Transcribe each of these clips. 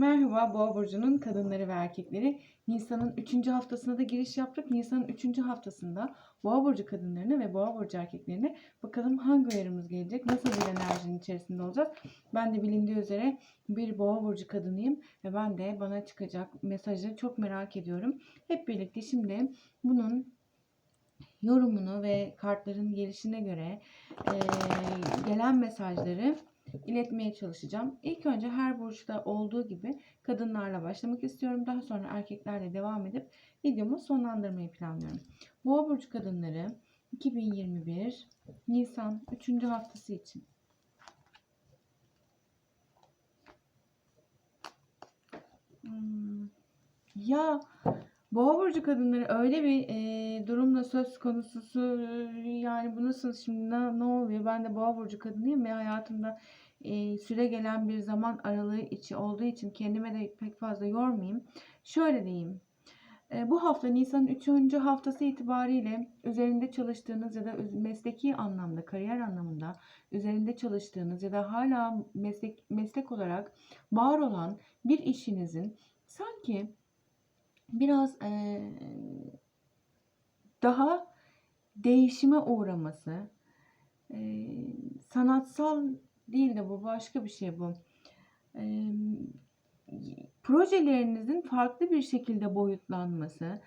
Merhaba Boğa burcunun kadınları ve erkekleri. Nisan'ın 3. haftasına da giriş yaptık. Nisan'ın 3. haftasında Boğa burcu kadınlarına ve Boğa burcu erkeklerine bakalım hangi uyarımız gelecek, nasıl bir enerjinin içerisinde olacağız. Ben de bilindiği üzere bir Boğa burcu kadınıyım ve ben de bana çıkacak mesajı çok merak ediyorum. Hep birlikte şimdi bunun yorumunu ve kartların gelişine göre eee, gelen mesajları iletmeye çalışacağım. İlk önce her burçta olduğu gibi kadınlarla başlamak istiyorum. Daha sonra erkeklerle devam edip videomu sonlandırmayı planlıyorum. Boğa burcu kadınları 2021 Nisan 3. haftası için. Hmm, Ya Boğa burcu kadınları öyle bir e, durumla söz konususu yani bu nasıl şimdi ne, ne oluyor? Ben de Boğa burcu kadınıyım ve hayatımda e, süre gelen bir zaman aralığı içi olduğu için kendime de pek fazla yormayayım. Şöyle diyeyim. E, bu hafta Nisan'ın 3. haftası itibariyle üzerinde çalıştığınız ya da mesleki anlamda, kariyer anlamında üzerinde çalıştığınız ya da hala meslek meslek olarak var olan bir işinizin sanki biraz eee, daha değişime uğraması, eee, sanatsal değil de bu başka bir şey bu. Eee, projelerinizin farklı bir şekilde boyutlanması,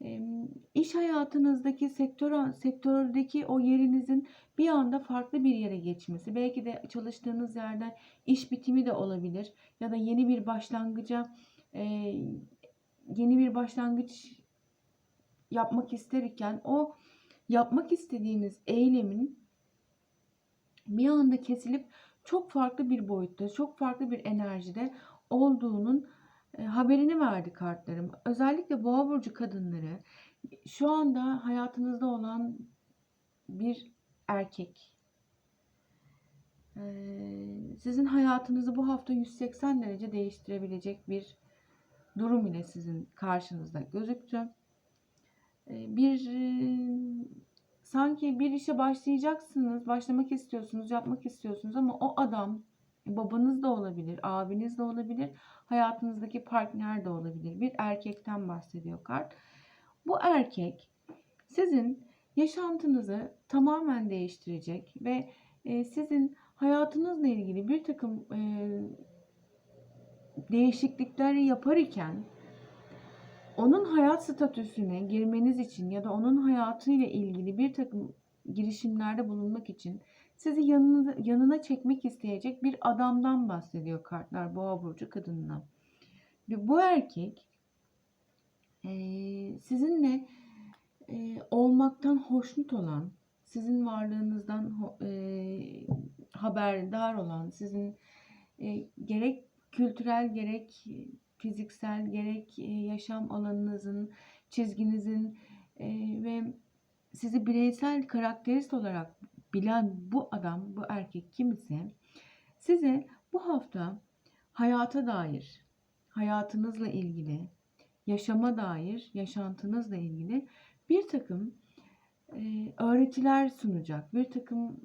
eee, iş hayatınızdaki sektör sektördeki o yerinizin bir anda farklı bir yere geçmesi, belki de çalıştığınız yerden iş bitimi de olabilir ya da yeni bir başlangıca eee, yeni bir başlangıç yapmak isterken o yapmak istediğiniz eylemin bir anda kesilip çok farklı bir boyutta, çok farklı bir enerjide olduğunun e, haberini verdi kartlarım. Özellikle Boğa burcu kadınları şu anda hayatınızda olan bir erkek e, sizin hayatınızı bu hafta 180 derece değiştirebilecek bir durum ile sizin karşınızda gözüktü. E, Bir e, sanki bir işe başlayacaksınız, başlamak istiyorsunuz, yapmak istiyorsunuz ama o adam babanız da olabilir, abiniz de olabilir, hayatınızdaki partner de olabilir. Bir erkekten bahsediyor kart. Bu erkek sizin yaşantınızı tamamen değiştirecek ve e, sizin hayatınızla ilgili bir takım e, değişiklikleri yapar iken onun hayat statüsüne girmeniz için ya da onun hayatıyla ilgili bir takım girişimlerde bulunmak için sizi yanına, yanına çekmek isteyecek bir adamdan bahsediyor kartlar Boğa burcu kadınına. Ve bu erkek eee, sizinle eee, olmaktan hoşnut olan, sizin varlığınızdan eee, haberdar olan, sizin eee, gerek kültürel gerek fiziksel gerek e, yaşam alanınızın, çizginizin e, ve sizi bireysel karakterist olarak bilen bu adam, bu erkek kim ise size bu hafta hayata dair, hayatınızla ilgili, yaşama dair, yaşantınızla ilgili bir takım e, öğretiler sunacak. Bir takım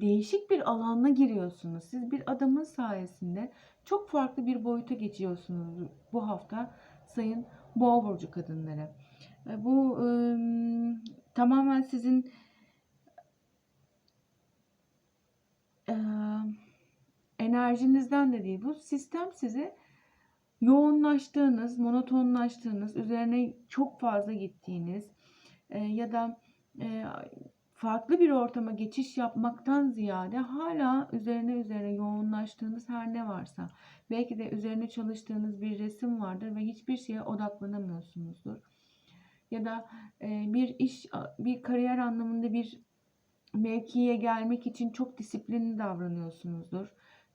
değişik bir alana giriyorsunuz. Siz bir adamın sayesinde çok farklı bir boyuta geçiyorsunuz bu hafta sayın boğa burcu kadınları. E, bu e, tamamen sizin e, enerjinizden de değil. Bu sistem sizi yoğunlaştığınız, monotonlaştığınız, üzerine çok fazla gittiğiniz e, ya da e, farklı bir ortama geçiş yapmaktan ziyade hala üzerine üzerine yoğunlaştığınız her ne varsa belki de üzerine çalıştığınız bir resim vardır ve hiçbir şeye odaklanamıyorsunuzdur. Ya da e, bir iş, bir kariyer anlamında bir mevkiye gelmek için çok disiplinli davranıyorsunuzdur.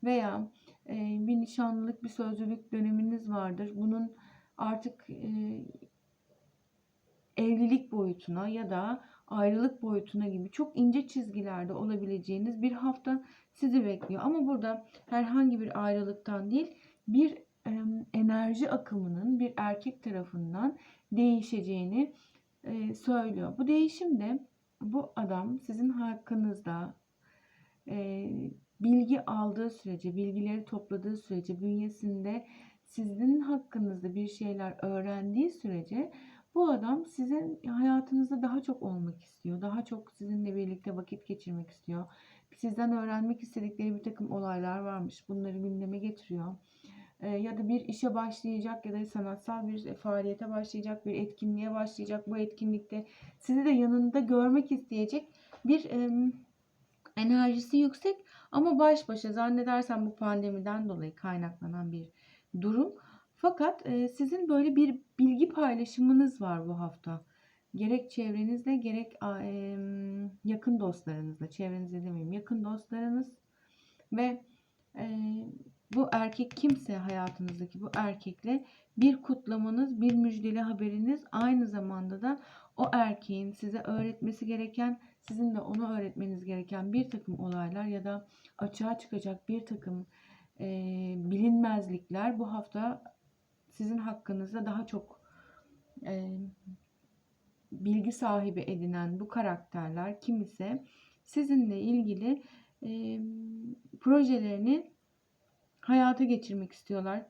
Veya e, bir nişanlılık, bir sözlülük döneminiz vardır. Bunun artık e, evlilik boyutuna ya da ayrılık boyutuna gibi çok ince çizgilerde olabileceğiniz bir hafta sizi bekliyor. Ama burada herhangi bir ayrılıktan değil, bir enerji akımının bir erkek tarafından değişeceğini e, söylüyor. Bu değişim de bu adam sizin hakkınızda e, bilgi aldığı sürece, bilgileri topladığı sürece bünyesinde sizin hakkınızda bir şeyler öğrendiği sürece bu adam sizin hayatınızda daha çok olmak istiyor. Daha çok sizinle birlikte vakit geçirmek istiyor. Sizden öğrenmek istedikleri bir takım olaylar varmış. Bunları gündeme getiriyor. Ee, ya da bir işe başlayacak ya da sanatsal bir faaliyete başlayacak, bir etkinliğe başlayacak. Bu etkinlikte sizi de yanında görmek isteyecek bir em, enerjisi yüksek ama baş başa zannedersem bu pandemiden dolayı kaynaklanan bir durum. Fakat sizin böyle bir bilgi paylaşımınız var bu hafta. Gerek çevrenizle gerek yakın dostlarınızla, çevrenizle demeyeyim, yakın dostlarınız ve bu erkek kimse hayatınızdaki bu erkekle bir kutlamanız, bir müjdeli haberiniz aynı zamanda da o erkeğin size öğretmesi gereken, sizin de ona öğretmeniz gereken bir takım olaylar ya da açığa çıkacak bir takım e, bilinmezlikler bu hafta sizin hakkınızda daha çok e, bilgi sahibi edinen bu karakterler kim ise sizinle ilgili e, projelerini hayata geçirmek istiyorlar.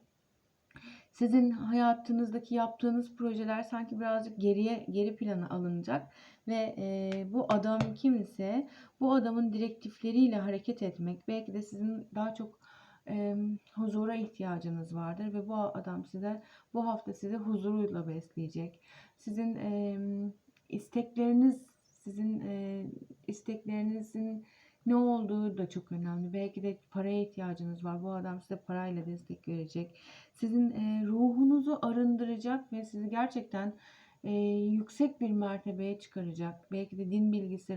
Sizin hayatınızdaki yaptığınız projeler sanki birazcık geriye geri plana alınacak ve e, bu adam kimse bu adamın direktifleriyle hareket etmek belki de sizin daha çok e, huzura ihtiyacınız vardır ve bu adam size bu hafta sizi huzuruyla besleyecek. Sizin e, istekleriniz sizin e, isteklerinizin ne olduğu da çok önemli. Belki de paraya ihtiyacınız var. Bu adam size parayla destek verecek. Sizin e, ruhunuzu arındıracak ve sizi gerçekten e, yüksek bir mertebeye çıkaracak. Belki de din bilgisi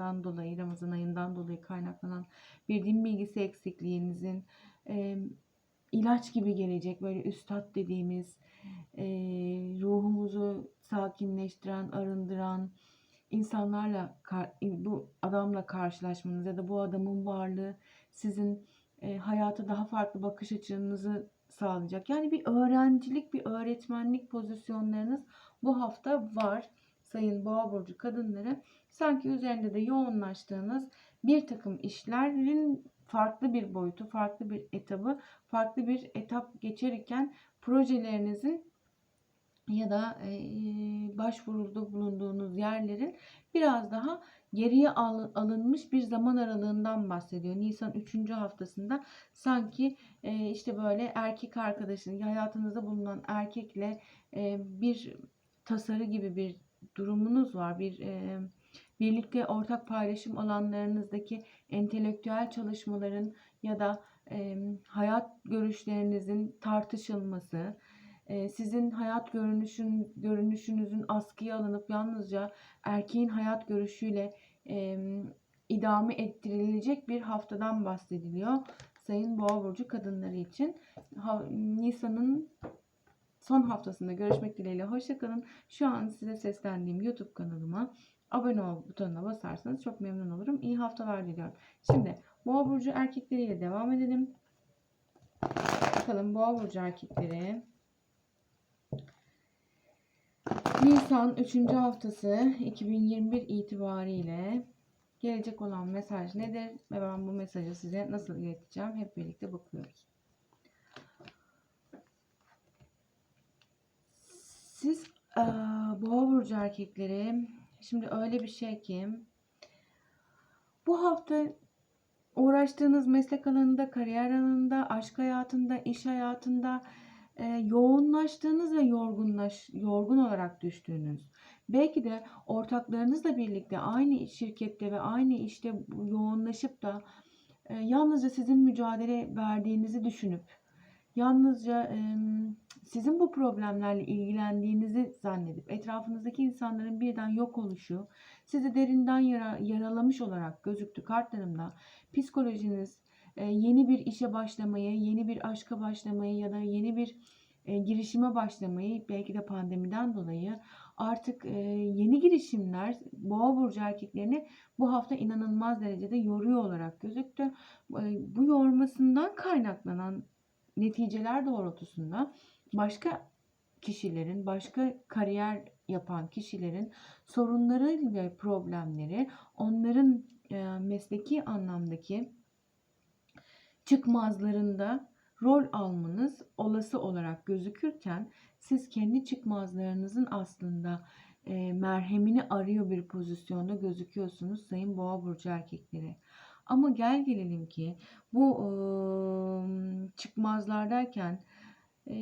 Ramazan'dan dolayı, Ramazan ayından dolayı kaynaklanan bir din bilgisi eksikliğinizin e, ilaç gibi gelecek. Böyle üstad dediğimiz e, ruhumuzu sakinleştiren, arındıran, insanlarla bu adamla karşılaşmanız ya da bu adamın varlığı sizin e, hayata daha farklı bakış açınızı sağlayacak. Yani bir öğrencilik, bir öğretmenlik pozisyonlarınız bu hafta var. Sayın Boğa burcu kadınları sanki üzerinde de yoğunlaştığınız bir takım işlerin farklı bir boyutu, farklı bir etabı, farklı bir etap geçerirken projelerinizin ya da başvuruda bulunduğunuz yerlerin biraz daha geriye alınmış bir zaman aralığından bahsediyor. Nisan 3. haftasında sanki işte böyle erkek arkadaşın hayatınızda bulunan erkekle bir tasarı gibi bir durumunuz var. Bir birlikte ortak paylaşım alanlarınızdaki entelektüel çalışmaların ya da hayat görüşlerinizin tartışılması, sizin hayat görünüşün görünüşünüzün askıya alınıp yalnızca erkeğin hayat görüşüyle e, idame ettirilecek bir haftadan bahsediliyor. Sayın Boğa burcu kadınları için Nisan'ın son haftasında görüşmek dileğiyle hoşçakalın. Şu an size seslendiğim YouTube kanalıma abone ol butonuna basarsanız çok memnun olurum. İyi haftalar diliyorum. Şimdi Boğa burcu erkekleriyle devam edelim. Bakalım Boğa burcu erkekleri Nisan 3. haftası 2021 itibariyle gelecek olan mesaj nedir ve ben bu mesajı size nasıl ileteceğim hep birlikte bakıyoruz. Siz e, boğa burcu erkekleri şimdi öyle bir şey ki bu hafta uğraştığınız meslek alanında, kariyer alanında, aşk hayatında, iş hayatında e, yoğunlaştığınız ve yorgunlaş, yorgun olarak düştüğünüz, belki de ortaklarınızla birlikte aynı şirkette ve aynı işte yoğunlaşıp da e, yalnızca sizin mücadele verdiğinizi düşünüp, yalnızca e, sizin bu problemlerle ilgilendiğinizi zannedip, etrafınızdaki insanların birden yok oluşu, sizi derinden yara, yaralamış olarak gözüktü kartlarımda. Psikolojiniz, e, yeni bir işe başlamayı, yeni bir aşka başlamayı ya da yeni bir e, girişime başlamayı belki de pandemiden dolayı artık e, yeni girişimler boğa burcu erkeklerini bu hafta inanılmaz derecede yoruyor olarak gözüktü. Bu yormasından kaynaklanan neticeler doğrultusunda başka kişilerin, başka kariyer yapan kişilerin sorunları ve problemleri onların mesleki anlamdaki çıkmazlarında rol almanız olası olarak gözükürken siz kendi çıkmazlarınızın aslında e, merhemini arıyor bir pozisyonda gözüküyorsunuz Sayın Boğa burcu erkekleri. Ama gel gelelim ki bu e, çıkmazlar derken e,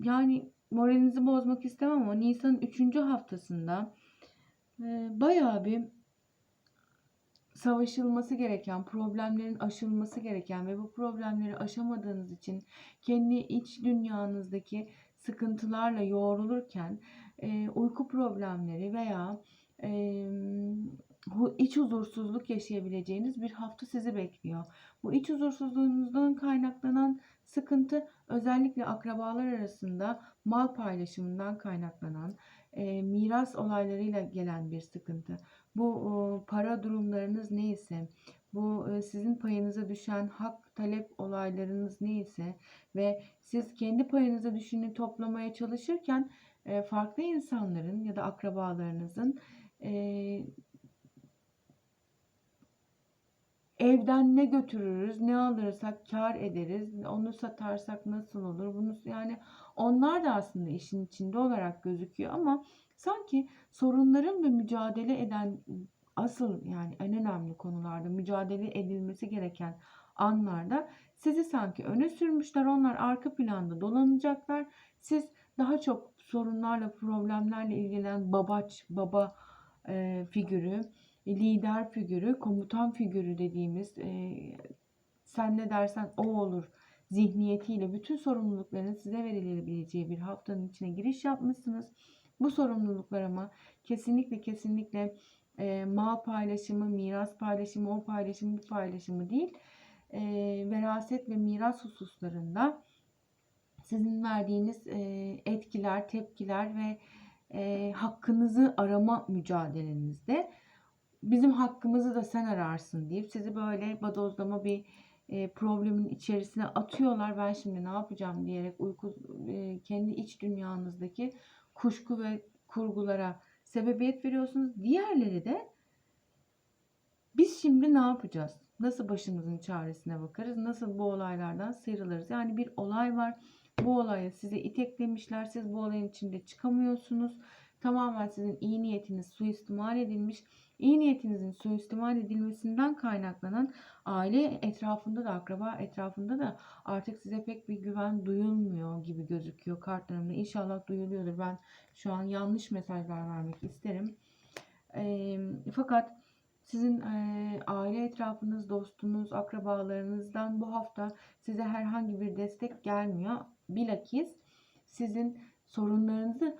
yani moralinizi bozmak istemem ama Nisan'ın 3. haftasında e, bayağı bir savaşılması gereken, problemlerin aşılması gereken ve bu problemleri aşamadığınız için kendi iç dünyanızdaki sıkıntılarla yoğrulurken e, uyku problemleri veya e, hu- iç huzursuzluk yaşayabileceğiniz bir hafta sizi bekliyor. Bu iç huzursuzluğunuzdan kaynaklanan sıkıntı özellikle akrabalar arasında mal paylaşımından kaynaklanan e, miras olaylarıyla gelen bir sıkıntı. Bu o, para durumlarınız neyse, bu e, sizin payınıza düşen hak talep olaylarınız neyse ve siz kendi payınıza düşeni toplamaya çalışırken e, farklı insanların ya da akrabalarınızın e, evden ne götürürüz, ne alırsak kar ederiz, onu satarsak nasıl olur, bunu yani onlar da aslında işin içinde olarak gözüküyor ama sanki sorunların ve mücadele eden asıl yani en önemli konularda mücadele edilmesi gereken anlarda sizi sanki öne sürmüşler. Onlar arka planda dolanacaklar. Siz daha çok sorunlarla, problemlerle ilgilenen babaç, baba e, figürü, lider figürü, komutan figürü dediğimiz e, sen ne dersen o olur zihniyetiyle bütün sorumlulukların size verilebileceği bir haftanın içine giriş yapmışsınız. Bu sorumluluklar ama kesinlikle kesinlikle e, mal paylaşımı, miras paylaşımı, o paylaşımı, bu paylaşımı değil. E, veraset ve miras hususlarında sizin verdiğiniz e, etkiler, tepkiler ve e, hakkınızı arama mücadelenizde bizim hakkımızı da sen ararsın deyip sizi böyle badozlama bir e, problemin içerisine atıyorlar. Ben şimdi ne yapacağım diyerek uyku e, kendi iç dünyanızdaki kuşku ve kurgulara sebebiyet veriyorsunuz. Diğerleri de biz şimdi ne yapacağız? Nasıl başımızın çaresine bakarız? Nasıl bu olaylardan sıyrılırız? Yani bir olay var. Bu olaya size iteklemişler. Siz bu olayın içinde çıkamıyorsunuz. Tamamen sizin iyi niyetiniz suistimal edilmiş. İyi niyetinizin suistimal edilmesinden kaynaklanan aile etrafında da akraba etrafında da artık size pek bir güven duyulmuyor gibi gözüküyor kartlarımda. İnşallah duyuluyordur. Ben şu an yanlış mesajlar vermek isterim. Eee, fakat sizin eee, aile etrafınız, dostunuz, akrabalarınızdan bu hafta size herhangi bir destek gelmiyor. Bilakis sizin sorunlarınızı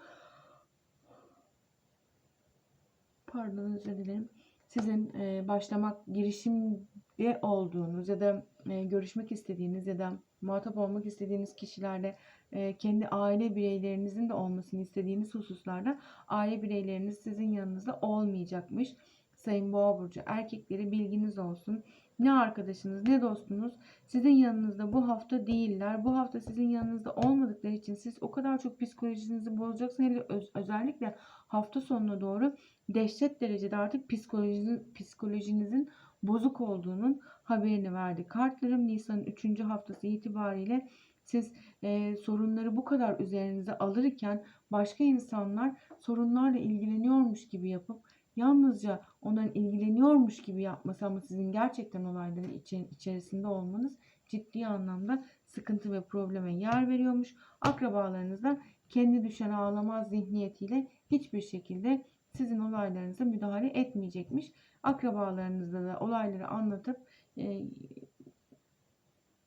pardon özür dilerim. Sizin eee, başlamak girişimde olduğunuz ya da eee, görüşmek istediğiniz ya da muhatap olmak istediğiniz kişilerle eee, kendi aile bireylerinizin de olmasını istediğiniz hususlarda aile bireyleriniz sizin yanınızda olmayacakmış. Sayın Boğa burcu erkekleri bilginiz olsun. Ne arkadaşınız ne dostunuz sizin yanınızda bu hafta değiller. Bu hafta sizin yanınızda olmadıkları için siz o kadar çok psikolojinizi bozacaksınız. Öz- özellikle hafta sonuna doğru dehşet derecede artık psikolojinizin, psikolojinizin bozuk olduğunun haberini verdi. Kartlarım Nisan'ın 3. haftası itibariyle siz e, sorunları bu kadar üzerinize alırken başka insanlar sorunlarla ilgileniyormuş gibi yapıp yalnızca onların ilgileniyormuş gibi yapması ama sizin gerçekten olayların içerisinde olmanız ciddi anlamda sıkıntı ve probleme yer veriyormuş. Akrabalarınızdan kendi düşen ağlamaz zihniyetiyle hiçbir şekilde sizin olaylarınıza müdahale etmeyecekmiş. Akrabalarınızla da olayları anlatıp e,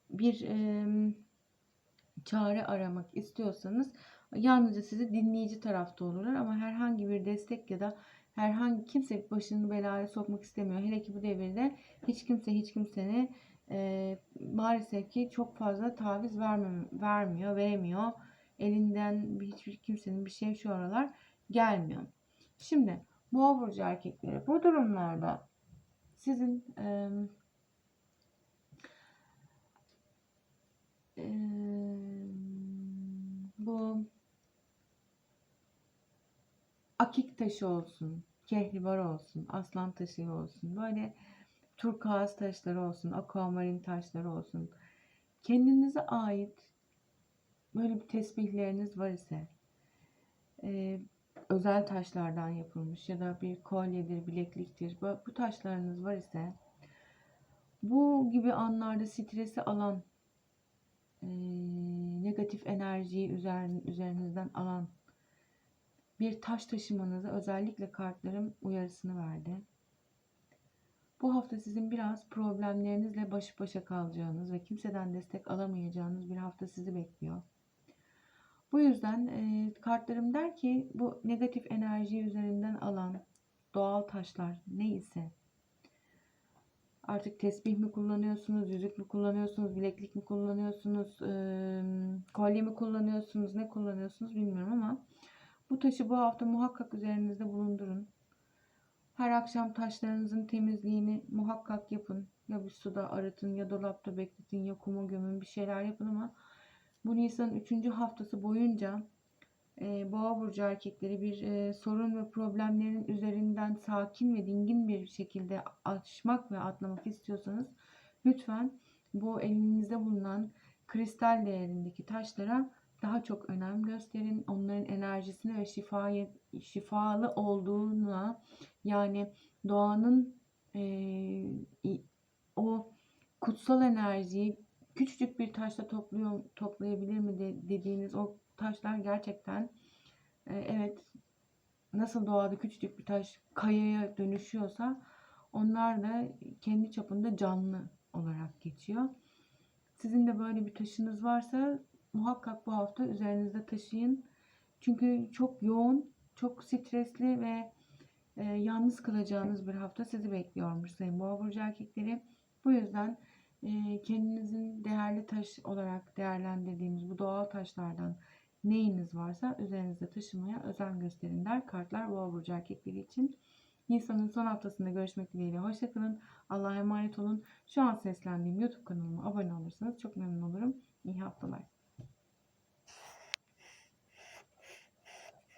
bir çare aramak istiyorsanız yalnızca sizi dinleyici tarafta olurlar ama herhangi bir destek ya da herhangi kimse başını belaya sokmak istemiyor. Hele ki bu devirde hiç kimse hiç kimseni e, maalesef ki çok fazla taviz vermem, vermiyor, veremiyor. Elinden hiçbir kimsenin bir şey şu aralar gelmiyor. Şimdi boğa burcu erkekleri bu durumlarda sizin e, e, bu akik taşı olsun, kehribar olsun, aslan taşı olsun, böyle turkuaz taşları olsun, aquamarin taşları olsun. kendinize ait böyle bir tesbihleriniz var ise e, özel taşlardan yapılmış ya da bir kolyedir, bilekliktir. Bu, taşlarınız var ise bu gibi anlarda stresi alan, e, negatif enerjiyi üzer, üzerinizden alan bir taş taşımanızı özellikle kartlarım uyarısını verdi. Bu hafta sizin biraz problemlerinizle baş başa kalacağınız ve kimseden destek alamayacağınız bir hafta sizi bekliyor. Bu yüzden e, kartlarım der ki bu negatif enerjiyi üzerinden alan doğal taşlar neyse artık tesbih mi kullanıyorsunuz, yüzük mü kullanıyorsunuz, bileklik mi kullanıyorsunuz, e, kolye mi kullanıyorsunuz, ne kullanıyorsunuz bilmiyorum ama bu taşı bu hafta muhakkak üzerinizde bulundurun. Her akşam taşlarınızın temizliğini muhakkak yapın. Ya bir suda arıtın ya dolapta bekletin ya kuma gömün bir şeyler yapın ama bu Nisan'ın 3. haftası boyunca e, Boğa burcu erkekleri bir e, sorun ve problemlerin üzerinden sakin ve dingin bir şekilde aşmak ve atlamak istiyorsanız lütfen bu elinizde bulunan kristal değerindeki taşlara daha çok önem gösterin. Onların enerjisini ve şifayı, şifalı olduğuna yani doğanın e, o kutsal enerjiyi küçücük bir taşla topluyor toplayabilir mi de, dediğiniz o taşlar gerçekten e, evet nasıl doğada küçücük bir taş kayaya dönüşüyorsa onlar da kendi çapında canlı olarak geçiyor. Sizin de böyle bir taşınız varsa muhakkak bu hafta üzerinizde taşıyın. Çünkü çok yoğun, çok stresli ve e, yalnız kalacağınız bir hafta sizi bekliyormuş Sayın Boğa Burcu erkekleri. Bu yüzden e, kendinizin değerli taş olarak değerlendirdiğimiz bu doğal taşlardan neyiniz varsa üzerinizde taşımaya özen gösterin der kartlar Boğa Burcu erkekleri için. Nisan'ın son haftasında görüşmek dileğiyle. Hoşçakalın. Allah'a emanet olun. Şu an seslendiğim YouTube kanalıma abone olursanız çok memnun olurum. İyi haftalar.